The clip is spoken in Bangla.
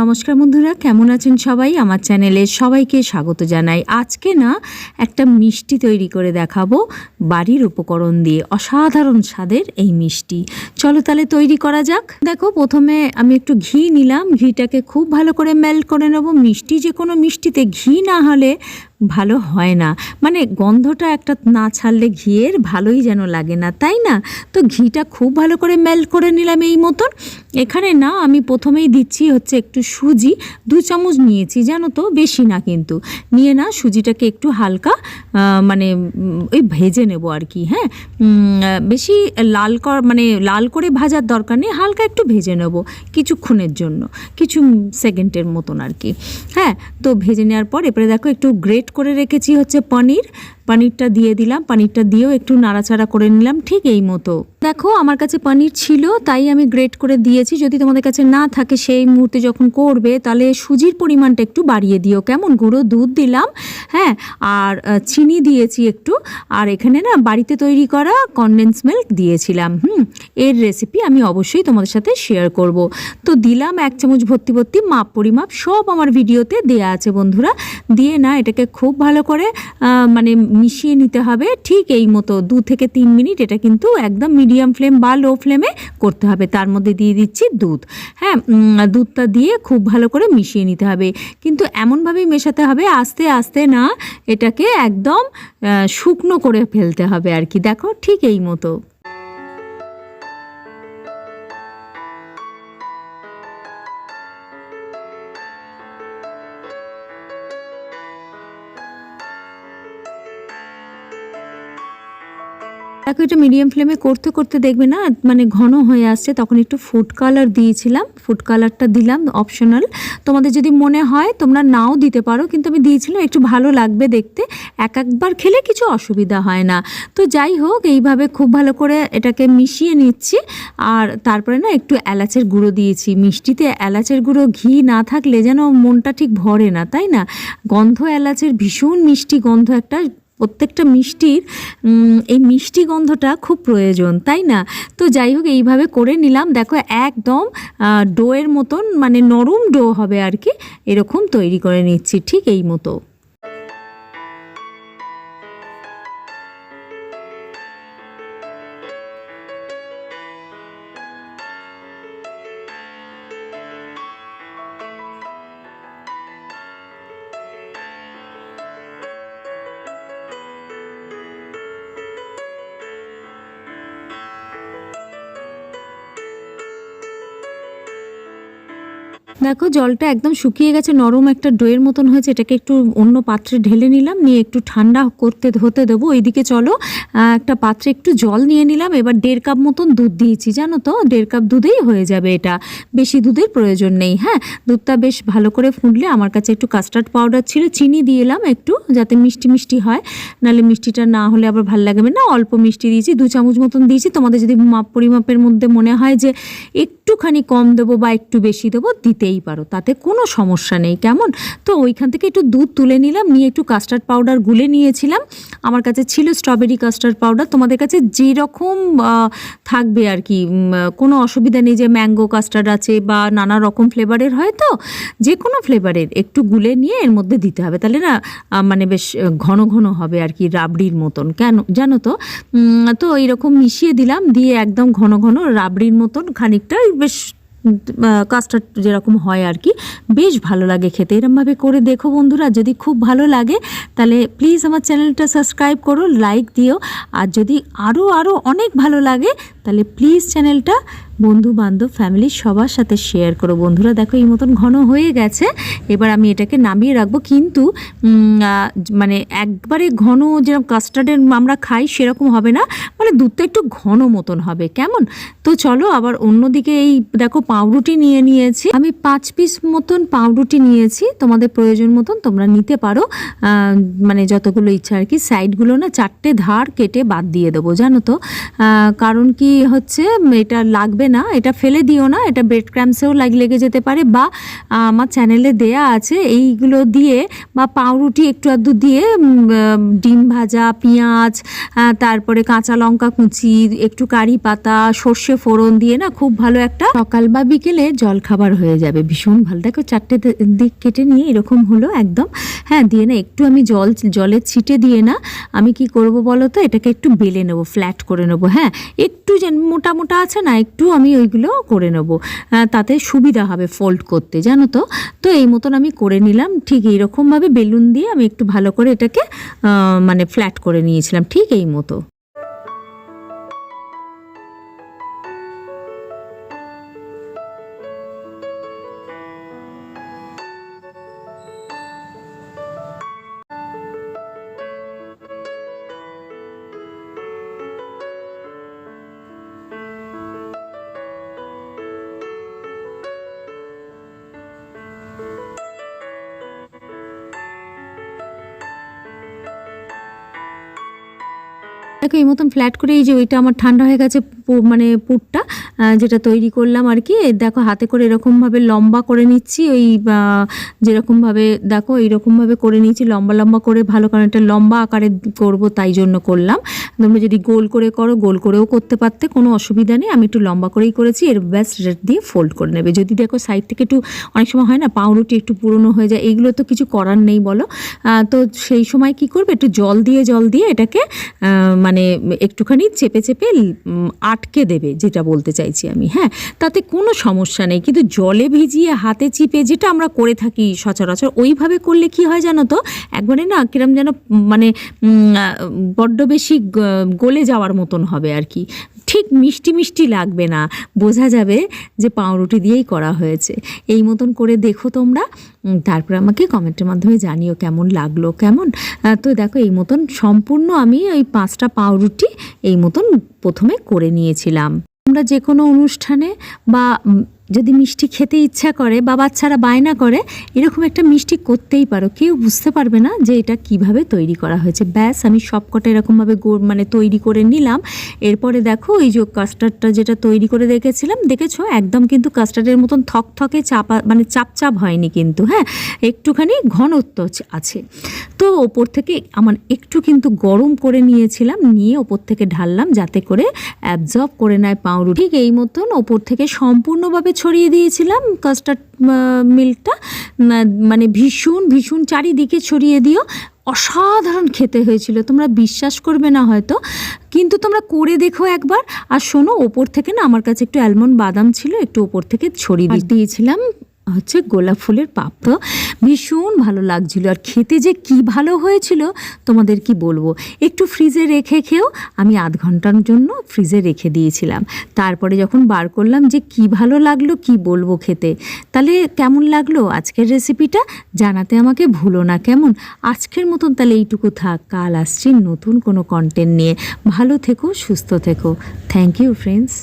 নমস্কার বন্ধুরা, কেমন আছেন সবাই? আমার চ্যানেলে সবাইকে স্বাগত জানাই। আজকে না একটা মিষ্টি তৈরি করে দেখাবো বাড়ির উপকরণ দিয়ে, অসাধারণ স্বাদের এই মিষ্টি। চলো তাহলে তৈরি করা যাক। দেখো, প্রথমে আমি একটু ঘি নিলাম। ঘিটাকে খুব ভালো করে মেল্ট করে নেব। মিষ্টি যে কোনো মিষ্টিতে ঘি না হলে ভালো হয় না। মানে গন্ধটা একটা না ছাড়লে ঘিয়ের ভালোই যেন লাগে না, তাই না? তো ঘিটা খুব ভালো করে মেল্ট করে নিলাম এই মতন। এখানে না, আমি প্রথমেই দিচ্ছি হচ্ছে একটু সুজি, দু চামচ নিয়েছি, জানো তো? বেশি না কিন্তু। নিয়ে না, সুজিটাকে একটু হালকা মানে ওই ভেজে নেব আর কি হ্যাঁ? বেশি লাল কর মানে লাল করে ভাজার দরকার নেই, হালকা একটু ভেজে নেব কিছুক্ষণের জন্য, কিছু সেকেন্ডের মতন আর কি হ্যাঁ? তো ভেজে নেওয়ার পর এবারে দেখো একটু গ্রেট করে রেখেছি হচ্ছে পনির পনিরটা দিয়ে দিলাম। পনিরটা দিয়েও একটু নাড়াচাড়া করে নিলাম, ঠিক এই মতো। দেখো, আমার কাছে পনির ছিল, তাই আমি গ্রেট করে দিয়েছি। যদি তোমাদের কাছে না থাকে সেই মুহূর্তে যখন করবে, তাহলে সুজির পরিমাণটা একটু বাড়িয়ে দিও। কেমন? গুঁড়ো দুধ দিলাম হ্যাঁ? আর চিনি দিয়েছি একটু। আর এখানে না, বাড়িতে তৈরি করা কনডেন্স মিল্ক দিয়েছিলাম, হুম? এর রেসিপি আমি অবশ্যই তোমাদের সাথে শেয়ার করব। তো দিলাম এক চামচ ভর্তি ভর্তি মাপ পরিমাপ, সব আমার ভিডিওতে দেয়া আছে বন্ধুরা। দিয়ে না, এটাকে খুব ভালো করে মানে মিশিয়ে নিতে হবে। ঠিক এই মতো দু থেকে তিন মিনিট এটা কিন্তু একদম মিডিয়াম ফ্লেম বা লো ফ্লেমে করতে হবে। তার মধ্যে দিয়ে দিচ্ছি দুধ। হ্যাঁ দুধটা দিয়ে খুব ভালো করে মিশিয়ে নিতে হবে। কিন্তু এমনভাবেই মেশাতে হবে, আস্তে আস্তে না এটাকে একদম শুকনো করে ফেলতে হবে আর কি। দেখো, ঠিক এই মতো। দেখো এটা মিডিয়াম ফ্লেমে করতে করতে দেখবে না মানে ঘন হয়ে আসছে, তখন একটু ফুড কালার দিয়েছিলাম ফুড কালারটা দিলাম অপশনাল তোমাদের যদি মনে হয় তোমরা নাও দিতে পারো, কিন্তু আমি দিয়েছিলাম, একটু ভালো লাগবে দেখতে, এক একবার খেলে কিছু অসুবিধা হয় না। তো যাই হোক, এইভাবে খুব ভালো করে এটাকে মিশিয়ে নিচ্ছি, আর তারপরে না একটু এলাচের গুঁড়ো দিয়েছি। মিষ্টিতে এলাচের গুঁড়ো ঘি না থাকলে যেন মনটা ঠিক ভরে না, তাই না? গন্ধ এলাচের ভীষণ মিষ্টি গন্ধ একটা প্রত্যেকটা মিষ্টির এই মিষ্টি গন্ধটা খুব প্রয়োজন, তাই না? তো যাই হোক, এইভাবে করে নিলাম। দেখো, একদম ডোয়ের মতন মানে নরম ডো হবে আর কি। এরকম তৈরি করে নিচ্ছি, ঠিক এই মতো। দেখো, জলটা একদম শুকিয়ে গেছে, নরম একটা ডোয়ের মতন হয়েছে, এটাকে একটু অন্য পাত্রে ঢেলে নিলাম, নিয়ে একটু ঠান্ডা করতে হতে দেবো। ওইদিকে চলো একটা পাত্রে একটু জল নিয়ে নিলাম, এবার দেড় কাপ মতন দুধ দিয়েছি, জানো তো? দেড় কাপ দুধেই হয়ে যাবে এটা। বেশি দুধের প্রয়োজন নেই হ্যাঁ? দুধটা বেশ ভালো করে ফুটলে আমার কাছে একটু কাস্টার্ড পাউডার ছিল, চিনি দিয়ে এলাম একটু, যাতে মিষ্টি মিষ্টি হয়। নাহলে মিষ্টিটা না হলে আবার ভালো লাগবে না, অল্প মিষ্টি দিয়েছি, দু চামচ মতন দিয়েছি। তোমাদের যদি মাপ পরিমাপের মধ্যে মনে হয় যে একটুখানি কম দেবো বা একটু বেশি দেবো দিতেই পারো, তাতে কোনো সমস্যা নেই। কেমন? তো ওইখান থেকে একটু দুধ তুলে নিলাম, নিয়ে একটু কাস্টার্ড পাউডার গুলে নিয়েছিলাম। আমার কাছে ছিল স্ট্রবেরি কাস্টার্ড পাউডার তোমাদের কাছে যেরকম থাকবে আর কি কোনো অসুবিধা নেই যে ম্যাঙ্গো কাস্টার্ড আছে বা নানা রকম ফ্লেভারের হয় তো, যে কোনো ফ্লেভারের একটু গুলে নিয়ে এর মধ্যে দিতে হবে। তাহলে না মানে বেশ ঘন ঘন হবে আর কি রাবড়ির মতন। কেন, জানো তো? তো এইরকম মিশিয়ে দিলাম, দিয়ে একদম ঘন ঘন রাবড়ির মতন খানিকটা, বেশ কাস্টার্ড যেরকম হয় আর কি, বেশ ভালো লাগে খেতে। এরমভাবে করে দেখো বন্ধুরা, যদি খুব ভালো লাগে, তাহলে প্লিজ আমার চ্যানেলটা সাবস্ক্রাইব করো লাইক দিও। আর যদি আরও আরও অনেক ভালো লাগে তাহলে প্লিজ চ্যানেলটা বন্ধু বান্ধব ফ্যামিলির সবার সাথে শেয়ার করো। বন্ধুরা, দেখো এই মতন ঘন হয়ে গেছে। এবার আমি এটাকে নামিয়ে রাখব। কিন্তু মানে একবারে ঘন যেরকম কাস্টার্ডের আমরা খাই, সেরকম হবে না। মানে দুধটা একটু ঘন মতন হবে। কেমন? তো চলো, আবার অন্যদিকে এই, দেখো, পাউরুটি নিয়ে নিয়েছি। আমি পাঁচ পিস মতন পাউরুটি নিয়েছি। তোমাদের প্রয়োজন মতন তোমরা নিতে পারো। মানে যতগুলো ইচ্ছা আর কি। সাইডগুলো না চারটে ধার কেটে বাদ দিয়ে দেবো, জানো তো? কারণ কি হচ্ছে, এটা লাগবে না, এটা ফেলে দিও না, এটা ব্রেড ক্র্যাম্পসেও লাগ, লেগে যেতে পারে বা আমার চ্যানেলে দেয়া আছে, এইগুলো দিয়ে বা পাউরুটি একটু আধটু দিয়ে ডিম ভাজা, পেঁয়াজ তারপরে কাঁচা লঙ্কা কুচি, একটু কারি পাতা, সর্ষে ফোড়ন দিয়ে না খুব ভালো একটা সকাল বা বিকেলে জল খাবার হয়ে যাবে, ভীষণ ভালো। দেখো চারটে দিক কেটে নিয়ে এরকম হলো একদম। হ্যাঁ দিয়ে না একটু আমি জল, জলের ছিটে দিয়ে না আমি কি করব বলো তো, এটাকে একটু বেলে নেব ফ্ল্যাট করে নেব হ্যাঁ একটু যেন মোটা মোটা আছে না, একটু আমি ওইগুলো করে নেব। তাতে সুবিধা হবে ফোল্ড করতে, জানো তো? তো এই মতন আমি করে নিলাম, ঠিক এইরকমভাবে বেলুন দিয়ে আমি একটু ভালো করে এটাকে মানে ফ্ল্যাট করে নিয়েছিলাম, ঠিক এই মতো। এই মতন ফ্ল্যাট করে এই যে ওইটা আমার ঠান্ডা হয়ে গেছে মানে পুরটা যেটা তৈরি করলাম আর কি, দেখো হাতে করে এরকমভাবে লম্বা করে নিচ্ছি, ওই যেরকমভাবে, দেখো এইরকমভাবে করে নিচ্ছি লম্বা লম্বা করে ভালো, কারণ এটা লম্বা আকারে করব তাই জন্য করলাম। তোমরা যদি গোল করে করো, গোল করেও করতে পারতে, কোনো অসুবিধা নেই, আমি একটু লম্বা করেই করেছি, এর ব্যাস রেট দিয়ে ফোল্ড করে নেবে। যদি দেখো সাইড থেকে একটু, অনেক সময় হয় না, পাউরুটি একটু পুরনো হয়ে যায়, এইগুলো তো কিছু করার নেই বলো। তো সেই সময় কি করবে, একটু জল দিয়ে জল দিয়ে এটাকে মানে একটুখানি চেপে চেপে আটকে দেবে, যেটা বলতে চাইছি আমি। হ্যাঁ তাতে কোনো সমস্যা নেই, কিন্তু জলে ভিজিয়ে হাতে চিপে যেটা আমরা করে থাকি সচরাচর, ওইভাবে করলে কি হয় জানো তো? একবারে না কিরম যেন মানে বড্ড বেশি গলে যাওয়ার মতন হবে আর কি। ঠিক মিষ্টি মিষ্টি লাগবে না। বোঝা যাবে যে পাউরুটি দিয়েই করা হয়েছে। এই মতন করে দেখো তোমরা। তারপর আমাকে কমেন্টের মাধ্যমে জানিও কেমন লাগল, কেমন? তো দেখো এই মতন সম্পূর্ণ আমি ওই পাঁচটা পাউরুটি এই মতন প্রথমে করে নিয়েছিলাম। আমরা যে কোনো অনুষ্ঠানে বা যদি মিষ্টি খেতে ইচ্ছা করে বা বাচ্চারা বায়না করে, এরকম একটা মিষ্টি করতেই পারো। কেউ বুঝতে পারবে না যে এটা কীভাবে তৈরি করা হয়েছে। ব্যাস, আমি সবকটা এরকমভাবে গো- মানে তৈরি করে নিলাম। এরপরে দেখো, এই যে কাস্টার্ডটা যেটা তৈরি করে রেখেছিলাম দেখেছ? একদম কিন্তু কাস্টার্ডের মতন থকথকে চাপা মানে চাপ চাপ হয়নি কিন্তু হ্যাঁ? একটুখানি ঘনত্ব আছে। তো ওপর থেকে আমার একটু কিন্তু গরম করে নিয়েছিলাম, নিয়ে ওপর থেকে ঢাললাম যাতে করে অ্যাবজর্ব করে নেয় পাউরুটি। ঠিক এই মতন ওপর থেকে সম্পূর্ণভাবে ছড়িয়ে দিয়েছিলাম কাস্টার্ড মিল্কটা মানে ভীষণ ভীষণ চারিদিকে ছড়িয়ে দিও। অসাধারণ খেতে হয়েছিল তোমরা বিশ্বাস করবে না হয়তো। কিন্তু তোমরা করে দেখো একবার। আর শোনো ওপর থেকে না আমার কাছে একটু অ্যালমন্ড বাদাম ছিল একটু ওপর থেকে ছড়িয়ে দিয়েছিলাম। হচ্ছে গোলাপ ফুলের পাপড় ভীষণ ভালো লাগছিল। আর খেতে যে কি ভালো হয়েছিল, তোমাদের কি বলব? একটু ফ্রিজে রেখে খেয়েও আমি আধ ঘণ্টার জন্য ফ্রিজে রেখে দিয়েছিলাম। তারপরে যখন বার করলাম যে কি ভালো লাগল, কি বলব খেতে? তাহলে কেমন লাগল আজকের রেসিপিটা জানাতে আমাকে ভুলো না, কেমন? আজকের মতন তাহলে এইটুকু থাক। কাল আসছি নতুন কোনো কন্টেন্ট নিয়ে। ভালো থেকো, সুস্থ থেকো। Thank you friends